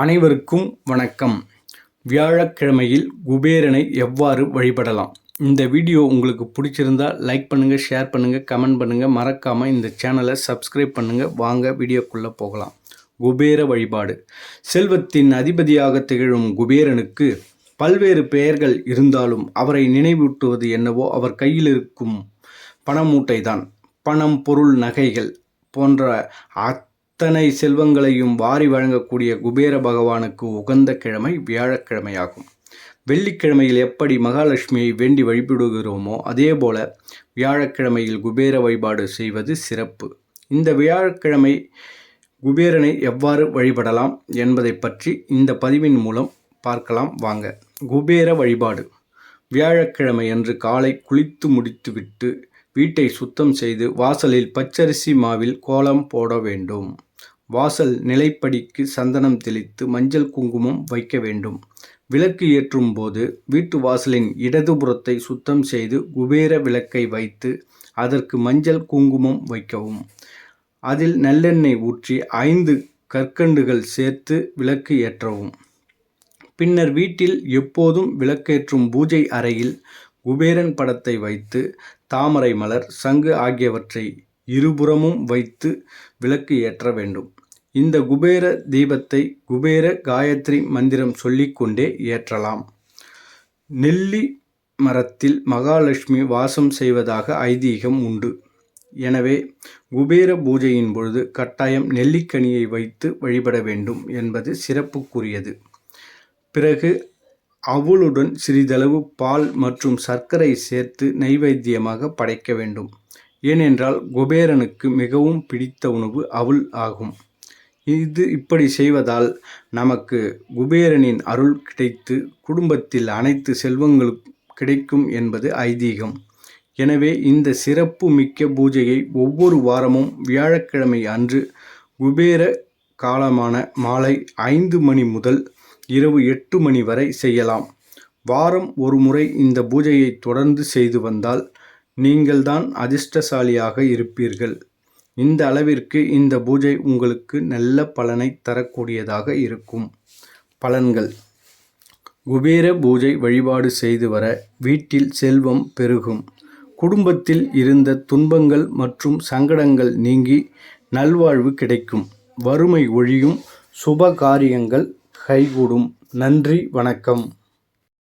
அனைவருக்கும் வணக்கம். வியாழக்கிழமையில் குபேரனை எவ்வாறு வழிபடலாம்? இந்த வீடியோ உங்களுக்கு பிடிச்சிருந்தா லைக் பண்ணுங்கள் ஷேர் பண்ணுங்கள் கமெண்ட் பண்ணுங்கள் மறக்காமல் இந்த சேனலை சப்ஸ்கிரைப் பண்ணுங்கள் வாங்க வீடியோக்குள்ளே போகலாம். குபேர வழிபாடு. செல்வத்தின் அதிபதியாக திகழும் குபேரனுக்கு பல்வேறு பெயர்கள் இருந்தாலும் அவரை நினைவூட்டுவது என்னவோ அவர் கையில் இருக்கும் பணமூட்டை தான் பணம் பொருள் நகைகள் போன்ற அத்தனை செல்வங்களையும் வாரி வழங்கக்கூடிய குபேர பகவானுக்கு உகந்த கிழமை வியாழக்கிழமையாகும். வெள்ளிக்கிழமையில் எப்படி மகாலட்சுமியை வேண்டி வழிபடுகிறோமோ அதே போல வியாழக்கிழமையில் குபேர வழிபாடு செய்வது சிறப்பு. இந்த வியாழக்கிழமை குபேரனை எவ்வாறு வழிபடலாம் என்பதை பற்றி இந்த பதிவின் மூலம் பார்க்கலாம் வாங்க. குபேர வழிபாடு. வியாழக்கிழமை அன்று காலை குளித்து முடித்துவிட்டு வீட்டை சுத்தம் செய்து வாசலில் பச்சரிசி மாவில் கோலம் போட வேண்டும். வாசல் நிலைப்படிக்கு சந்தனம் தெளித்து மஞ்சள் குங்குமம் வைக்க வேண்டும். விளக்கு ஏற்றும் போது வீட்டு வாசலின் இடதுபுறத்தை சுத்தம் செய்து குபேர விளக்கை வைத்து அதற்கு மஞ்சள் குங்குமம் வைக்கவும். அதில் நல்லெண்ணெய் ஊற்றி ஐந்து கற்கண்டுகள் சேர்த்து விளக்கு ஏற்றவும். பின்னர் வீட்டில் எப்போதும் விளக்கேற்றும் பூஜை அறையில் குபேரன் படத்தை வைத்து தாமரை மலர் சங்கு ஆகியவற்றை இருபுறமும் வைத்து விளக்கு ஏற்ற வேண்டும். இந்த குபேர தீபத்தை குபேர காயத்ரி மந்திரம் சொல்லிக்கொண்டே ஏற்றலாம். நெல்லி மரத்தில் மகாலட்சுமி வாசம் செய்வதாக ஐதீகம் உண்டு. எனவே குபேர பூஜையின் பொழுது கட்டாயம் நெல்லிக்கனியை வைத்து வழிபட வேண்டும் என்பது சிறப்புக்குரியது. பிறகு அவளுடன் சிறிதளவு பால் மற்றும் சர்க்கரை சேர்த்து நைவேத்தியமாக படைக்க வேண்டும். ஏனென்றால் குபேரனுக்கு மிகவும் பிடித்த உணவு அவுள் ஆகும். இது இப்படி செய்வதால் நமக்கு குபேரனின் அருள் கிடைத்து குடும்பத்தில் அனைத்து செல்வங்களும் கிடைக்கும் என்பது ஐதீகம். எனவே இந்த சிறப்பு மிக்க பூஜையை ஒவ்வொரு வாரமும் வியாழக்கிழமை அன்று குபேர காலமான மாலை ஐந்து மணி முதல் இரவு எட்டு மணி வரை செய்யலாம். வாரம் ஒரு முறை இந்த பூஜையை தொடர்ந்து செய்து வந்தால் நீங்கள்தான் அதிர்ஷ்டசாலியாக இருப்பீர்கள். இந்த அளவிற்கு இந்த பூஜை உங்களுக்கு நல்ல பலனை தரக்கூடியதாக இருக்கும். பலன்கள். குபேர பூஜை வழிபாடு செய்து வர வீட்டில் செல்வம் பெருகும். குடும்பத்தில் இருந்த துன்பங்கள் மற்றும் சங்கடங்கள் நீங்கி நல்வாழ்வு கிடைக்கும். வறுமை ஒழியும். சுப காரியங்கள் கைகூடும். நன்றி வணக்கம்.